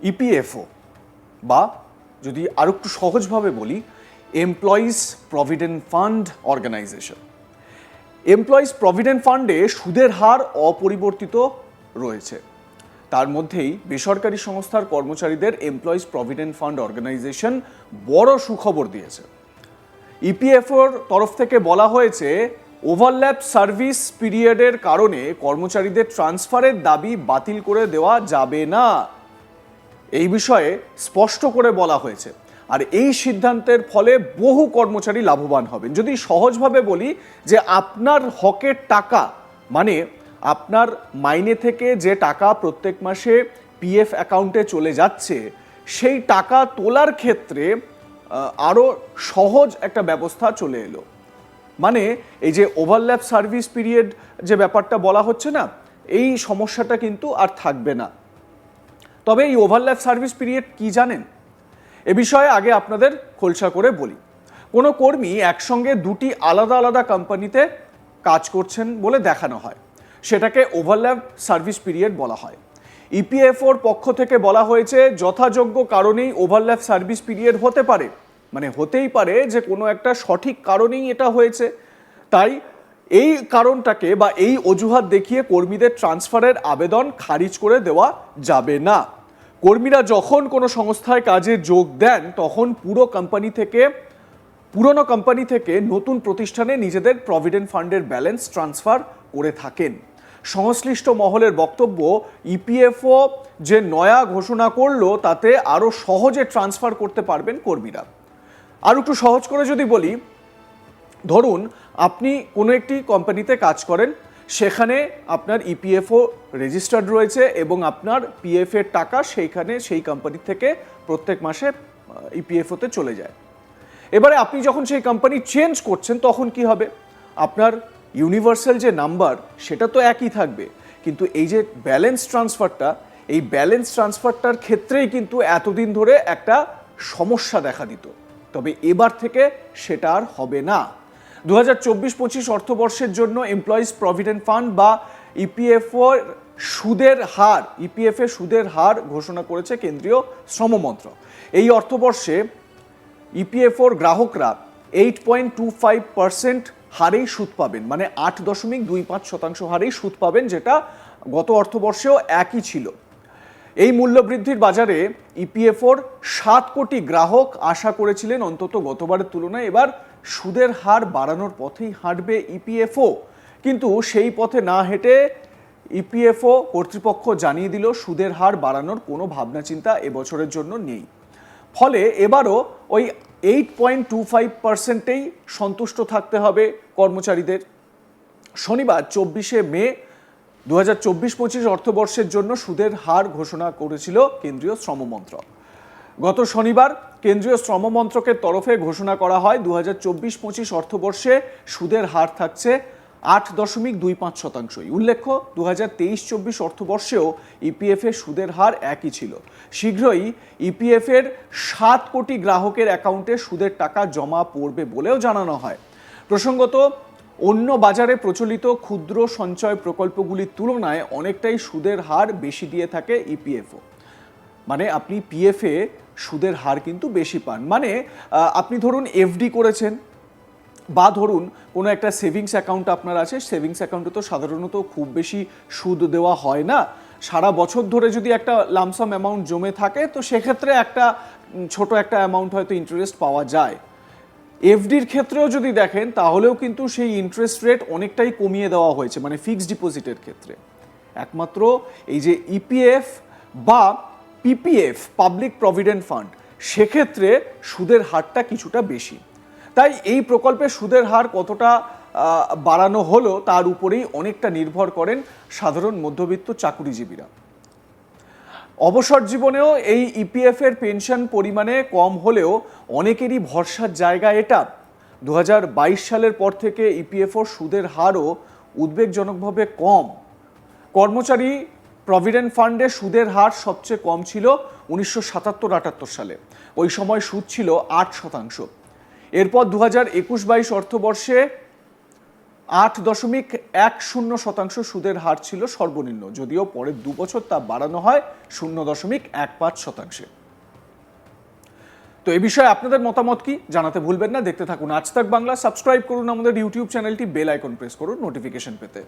EPFO বা যদি আরও একটু সহজভাবে বলি employees provident fund organisation employees provident ফান্ডে সুদের হার অপরিবর্তিত রয়েছে। তার মধ্যেই বেসরকারি সংস্থার কর্মচারীদের এমপ্লয়িজ প্রভিডেন্ট ফান্ড অর্গানাইজেশন বড় সুখবর দিয়েছে। ইপিএফওর তরফ থেকে বলা হয়েছে ওভারল্যাপ সার্ভিস পিরিয়ডের কারণে কর্মচারীদের ট্রান্সফারের দাবি বাতিল করে দেওয়া যাবে না। এই বিষয়ে স্পষ্ট করে বলা হয়েছে। আর এই সিদ্ধান্তের ফলে বহু কর্মচারী লাভবান হবেন। যদি সহজভাবে বলি যে আপনার হকের টাকা মানে আপনার মাইনে থেকে যে টাকা প্রত্যেক মাসে পিএফ অ্যাকাউন্টে চলে যাচ্ছে, সেই টাকা তোলার ক্ষেত্রে আরও সহজ একটা ব্যবস্থা চলে এলো। মানে এই যে ওভারল্যাপ সার্ভিস পিরিয়ড যে ব্যাপারটা বলা হচ্ছে না, এই সমস্যাটা কিন্তু আর থাকবে না। তবে এই ওভারল্যাপ সার্ভিস পিরিয়ড কি জানেন? এ বিষয়ে আগে আপনাদের খোলসা করে বলি। কোনো কর্মী একসঙ্গে দুটি আলাদা আলাদা কোম্পানিতে কাজ করছেন বলে দেখানো হয়। সেটাকে ওভারল্যাপ সার্ভিস পিরিয়ড বলা হয়। ইপিএফওর পক্ষ থেকে বলা হয়েছে, যথাযোগ্য কারণেই ওভারল্যাপ সার্ভিস পিরিয়ড হতে পারে। মানে হতেই পারে যে কোনো একটা সঠিক কারণেই এটা হয়েছে। তাই এই কারণটাকে বা এই অজুহাত দেখিয়ে কর্মীদের ট্রান্সফারের আবেদন খারিজ করে দেওয়া যাবে না। কর্মীরা যখন কোনো সংস্থায় কাজে যোগ দেন, তখন পুরো কোম্পানি থেকে, পুরনো কোম্পানি থেকে নতুন প্রতিষ্ঠানে নিজেদের প্রভিডেন্ট ফান্ডের ব্যালেন্স ট্রান্সফার করে থাকেন। সংশ্লিষ্ট মহলের বক্তব্য ইপিএফও যে নয়া ঘোষণা করল, তাতে আরও সহজে ট্রান্সফার করতে পারবেন কর্মীরা। আর একটু সহজ করে যদি বলি, ধরুন, আপনি কোনো একটি কোম্পানিতে কাজ করেন সেখানে আপনার ইপিএফও রেজিস্টার্ড রয়েছে এবং আপনার পিএফ এর টাকা সেইখানে সেই কোম্পানি থেকে প্রত্যেক মাসে ইপিএফওতে চলে যায়। এবারে আপনি যখন সেই কোম্পানি চেঞ্জ করছেন, তখন কি হবে? আপনার ইউনিভার্সাল যে নাম্বার সেটা তো একই থাকবে। কিন্তু এই যে ব্যালেন্স ট্রান্সফারটা এই ব্যালেন্স ট্রান্সফারটার ক্ষেত্রেই কিন্তু এতদিন ধরে একটা সমস্যা দেখা দিত। তবে এবার থেকে সেটা আর হবে না। দু হাজার চব্বিশ পঁচিশ অর্থবর্ষের জন্য এমপ্লয়িজ প্রভিডেন্ট ফান্ড বা ইপিএফও সুদের হার ইপিএফ এর সুদের হার ঘোষণা করেছে কেন্দ্রীয় শ্রম মন্ত্রক। এই অর্থবর্ষে ইপিএফওর গ্রাহকরা eight point two five percent হারেই সুদ পাবেন মানে আট দশমিক দুই পাঁচ শতাংশ হারেই সুদ পাবেন, যেটা গত অর্থবর্ষেও একই ছিল। এই মূল্যবৃদ্ধির বাজারে ইপিএফওর সাত কোটি গ্রাহক আশা করেছিলেন অন্তত গতবারের তুলনায়। এবার সুদের হার বাড়ানোর পথেই হাঁটবে ইপিএফও। কিন্তু সেই পথে না হেঁটে ইপিএফও কর্তৃপক্ষ জানিয়ে দিল, সুদের হার বাড়ানোর কোনো ভাবনা চিন্তা এবছরের জন্য নেই। ফলে এবারও ওই এইট পয়েন্ট টু ফাইভ পার্সেন্টেই সন্তুষ্ট থাকতে হবে কর্মচারীদের। শনিবার চব্বিশে মে দু হাজার চব্বিশ পঁচিশ অর্থবর্ষের জন্য সুদের হার ঘোষণা করেছিল কেন্দ্রীয় শ্রম মন্ত্রক। গত শনিবার কেন্দ্রীয় শ্রম মন্ত্রকের তরফে ঘোষণা করা হয় দু হাজার চব্বিশ পঁচিশ অর্থবর্ষে সুদের হার থাকছে আট দশমিক দুই পাঁচ শতাংশই। উল্লেখ্য, দু হাজার তেইশ চব্বিশ অর্থবর্ষেও ইপিএফ এর সুদের হার একই ছিল। শীঘ্রই ইপিএফ এর সাত কোটি গ্রাহকের অ্যাকাউন্টে সুদের টাকা জমা পড়বে বলেও জানানো হয়। প্রসঙ্গত, অন্য বাজারে প্রচলিত ক্ষুদ্র সঞ্চয় প্রকল্পগুলির তুলনায় অনেকটাই সুদের হার বেশি দিয়ে থাকে ইপিএফও মানে আপনি পিএফে সুদের হার কিন্তু বেশি পান। মানে আপনি ধরুন এফডি করেছেন, বা ধরুন কোনো একটা সেভিংস অ্যাকাউন্ট আপনার আছে, সেভিংস অ্যাকাউন্টে তো সাধারণত খুব বেশি সুদ দেওয়া হয় না। সারা বছর ধরে যদি একটা লামসাম অ্যামাউন্ট জমে থাকে, তো সেক্ষেত্রে একটা ছোট একটা অ্যামাউন্ট হয়তো ইন্টারেস্ট পাওয়া যায়। এফডির ক্ষেত্রেও যদি দেখেন, তাহলেও কিন্তু সেই ইন্টারেস্ট রেট অনেকটাই কমিয়ে দেওয়া হয়েছে মানে ফিক্সড ডিপোজিটের ক্ষেত্রে। একমাত্র এই যে ইপিএফ বা পিপিএফ পাবলিক প্রভিডেন্ট ফান্ড সেক্ষেত্রে সুদের হারটা কিছুটা বেশি। তাই এই প্রকল্পে সুদের হার কতটা বাড়ানো হলো তার উপরেই অনেকটা নির্ভর করেন সাধারণ মধ্যবিত্ত চাকুরিজীবীরা। অবসর জীবনেও এই ইপিএফ এর পেনশন পরিমাণে কম হলেও অনেকেরই ভরসার জায়গা এটা। দু হাজার বাইশ সালের পর থেকে ইপিএফও সুদের হারও উদ্বেগজনকভাবে কম। কর্মচারী প্রভিডেন্ট ফান্ডে সুদের হার সবচেয়ে কম ছিল উনিশশো সাতাত্তর আটাত্তর সালে। ওই সময় সুদ ছিল আট শতাংশ। এরপর দু হাজার একুশ বাইশ অর্থবর্ষে আট দশমিক এক শূন্য শতাংশ সুদের হার ছিল সর্বনিম্ন, যদিও পরের দু বছর তা বাড়ানো হয় শূন্য দশমিক এক পাঁচ শতাংশে। তো এ বিষয়ে আপনাদের মতামত কি জানাতে ভুলবেন না, দেখতে থাকুন আজ তাক বাংলা, সাবস্ক্রাইব করুন আমাদের ইউটিউব চ্যানেলটি, বেল আইকন প্রেস করুন নোটিফিকেশন পেতে।